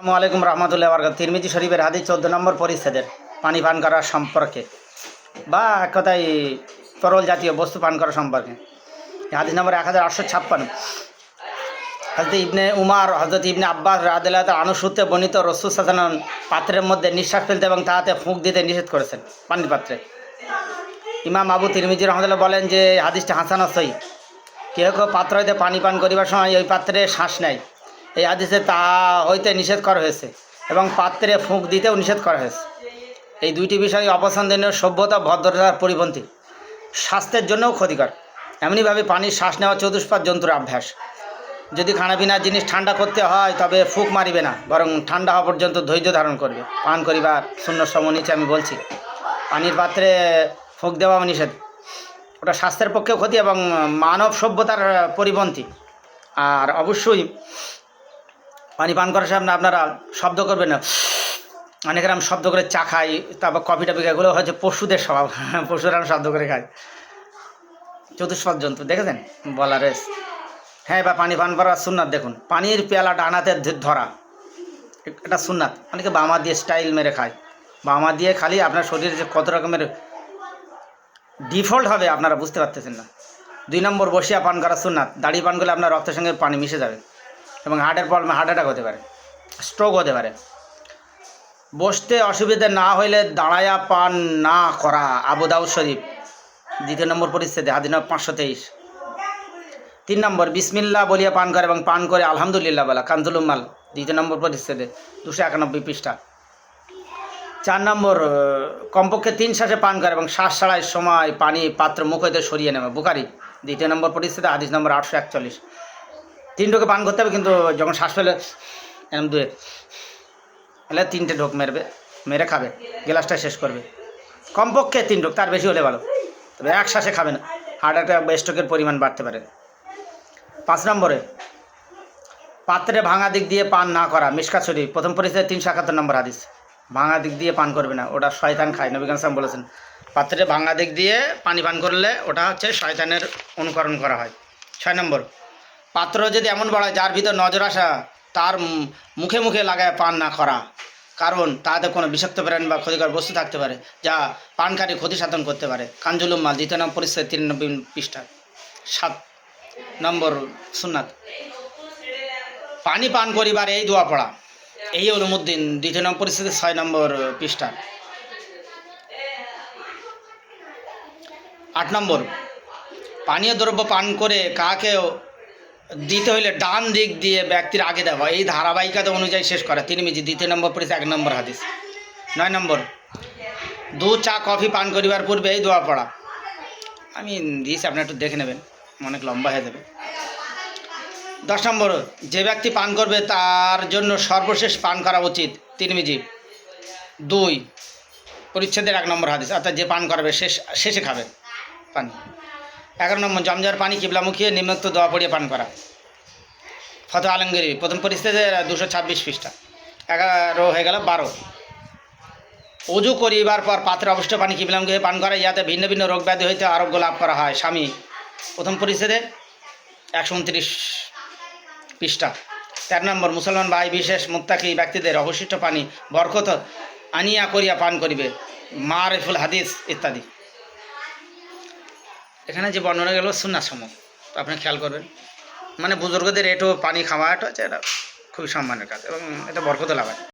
আসসালামু আলাইকুম রহমতুল্লাহ বরকাত তিরমিজি শরীফের হাদিস চোদ্দ নম্বর পরিচ্ছেদের পানি পান করার সম্পর্কে বা এক কথায় তরল জাতীয় বস্তু পান করা সম্পর্কে। হাদিস নম্বর এক হাজার আটশো ছাপ্পান্ন। হজরত ইবনে উমার হজরত ইবনে আব্বাস রাদিল্লাহ আনুসূত্রে বর্ণিত রসুল সাজানন পাত্রের মধ্যে নিঃশ্বাস ফেলতে এবং তাহাতে ফুঁক দিতে নিষেধ করেছেন পানির পাত্রে। ইমাম আবু তিরমিজি রহমতুল্লাহ বলেন যে হাদিসটা হাসান সই কেউ কেউ পাত্র হইতে পানি পান করিবার সময় ওই পাত্রে শ্বাস নেয়। এই হাদিসে তা হইতে নিষেধ করা হয়েছে এবং পাত্রে ফুঁক দিতেও নিষেধ করা হয়েছে। এই দুইটি বিষয় অপছন্দনীয় সভ্যতা ভদ্রতার পরিপন্থী। স্বাস্থ্যের জন্যও ক্ষতিকর। এমনিভাবে পানির শ্বাস নেওয়া চতুষ্পাদ জন্তুর অভ্যাস। যদি খানাপিনার জিনিস ঠান্ডা করতে হয়, তবে ফুক মারিবে না, বরং ঠান্ডা হওয়া পর্যন্ত ধৈর্য ধারণ করবে। পান করিবার শূন্য সম নিচে আমি বলছি, পানির পাত্রে ফুক দেওয়া নিষেধ। ওটা স্বাস্থ্যের পক্ষেও ক্ষতি এবং মানব সভ্যতার পরিপন্থী। আর অবশ্যই পানি পান করার সামনে আপনারা শব্দ করবেন না। অনেকের আমি শব্দ করে চা খাই, তারপর কফি টফি এগুলো হচ্ছে পশুদের স্বভাব। পশুরা শব্দ করে খায়। চতুষ্পদ জন্তু, দেখেছেন? বলারেস হ্যাঁ বা পানি পান করার সুন্নাত, দেখুন। পানির পেয়ালা ডানাতে ধরা। এটা সুন্নাত। অনেকে বামা দিয়ে স্টাইল মেরে খায়। বামা দিয়ে খালি আপনার শরীরে যে কত রকমের ডিফল্ট হবে, আপনারা বুঝতে পারতেছেন না। দুই নম্বর বসিয়া পান করা সুন্নাত। দাড়ি পান করলে আপনার রক্তের সঙ্গে পানি মিশে যাবে। এবং হার্টের প্রবলেম হার্ট অ্যাটাক হতে পারে স্ট্রোক হতে পারে। বসতে অসুবিধে না হইলে দাঁড়ায়া পান না করা, আবু দাউদ শরীফ, দ্বিতীয় নম্বর পরিস্থিতি হাদিন পাঁচশো তেইশ। তিন নম্বর বিসমিল্লা বলিয়া পান করে এবং পান করে আলহামদুলিল্লাহ বলা কান্দুল উম্মাল দ্বিতীয় নম্বর পরিস্থিতি দুশো একানব্বই পৃষ্ঠা। চার নম্বর কমপক্ষে তিন শ্বাসে পান করে এবং শ্বাস ছাড়ায় সময় পানি পাত্র মুখ হইতে সরিয়ে নেবে বুকারি দ্বিতীয় নম্বর পরিস্থিতি হাদিস নম্বর আটশো একচল্লিশ। তিন ঢোকে পান করতে হবে, কিন্তু যখন শ্বাস ফেলে এরম দূরে। এলে তিনটে ঢোক মেরবে, মেরে খাবে, গ্লাসটা শেষ করবে। কমপক্ষে তিন ঢোক, তার বেশি হলে ভালো। তবে এক শ্বাসে খাবে না। হার্ট অ্যাটাক বা স্ট্রোকের পরিমাণ বাড়তে পারে। পাঁচ নম্বরে, পাত্রে ভাঙা দিক দিয়ে পান না করা মিসকা প্রথম পরিস্থিতি তিনশো একাত্তর নম্বর হাদিস। ভাঙা দিক দিয়ে পান করবে না, ওটা শয়তান খায় নবীন সাম বলেছেন। পাত্রে ভাঙা দিক দিয়ে পানি পান করলে ওটা হচ্ছে শয়তানের অনুকরণ করা হয়। ছয় নম্বর পাত্র যদি এমন বড় হয় যার ভিতর নজর আসা, তার মুখে মুখে লাগায় পান না করা। কারণ তাতে কোনো বিষাক্ত প্রাণ বা ক্ষতিকর বস্তু থাকতে পারে, যা পানকারী ক্ষতি সাধন করতে পারে। কাঞ্জুলুম মাল, দ্বিতীয় নম্বর পরিস্থিতি তিরানব্বই পৃষ্ঠা। সাত নম্বর সুন্নাত। পানি পান করিবার এই দোয়া পড়া। এই অলুমুদ্দিন দ্বিতীয় নম্বর পরিস্থিতি ছয় নম্বর পৃষ্ঠা। আট নম্বর, পানীয় দ্রব্য পান করে কাকেও দিতে হইলে ডান দিক দিয়ে ব্যক্তির আগে দেওয়া এই ধারাবাহিকতা অনুযায়ী শেষ করা। তিনি মিজি, দ্বিতীয় নম্বর পরিস্থিতি এক নম্বর হাদিস। নয় নম্বর। দু চা কফি পান করিবার পূর্বে এই দোয়া পড়া। আমি দিয়েছি আপনি একটু দেখে নেবেন। অনেক লম্বা হয়ে যাবে। দশ নম্বর, যে ব্যক্তি পান করবে তার জন্য সর্বশেষ পান করা উচিত। তিন তিরমিজি দুই, পরিচ্ছেদের এক নম্বর হাদিস। অর্থাৎ যে পান করবে, শেষ, শেষে খাবে। পানি। এগারো নম্বর জমজর পানি কিবলামুখী, নিম্নোক্ত দোয়া পড়িয়ে পান করা। ফত আলমগিরি, প্রথম পরিস্থিতিতে দুশো ছাব্বিশ পৃষ্ঠা। এগারো হয়ে গেল বারো। অজু করিবার পর পাত্রে অবশ্য পানি কিবলামুখী পান করা ইয়াতে ভিন্ন ভিন্ন রোগ ব্যাধি হইতে আরোগ্য লাভ করা হয়। স্বামী, প্রথম পরিস্থিতিতে একশো উনত্রিশ পৃষ্ঠা। তেরো নম্বর, মুসলমান ভাই, বিশেষ মুক্তাকি ব্যক্তিদের অবশিষ্ট পানি বরকত আনিয়া করিয়া পান করিবে। মারিফুল হাদিস ইত্যাদি। এখানে যে বর্ণনা গেল সুন্নাসম। আপনি খেয়াল করবেন। মানে বুজুর্গদের এটো পানি খাওয়া এটা হচ্ছে এটা খুবই সম্মানের কাজ এবং এটা বরকত লাগায়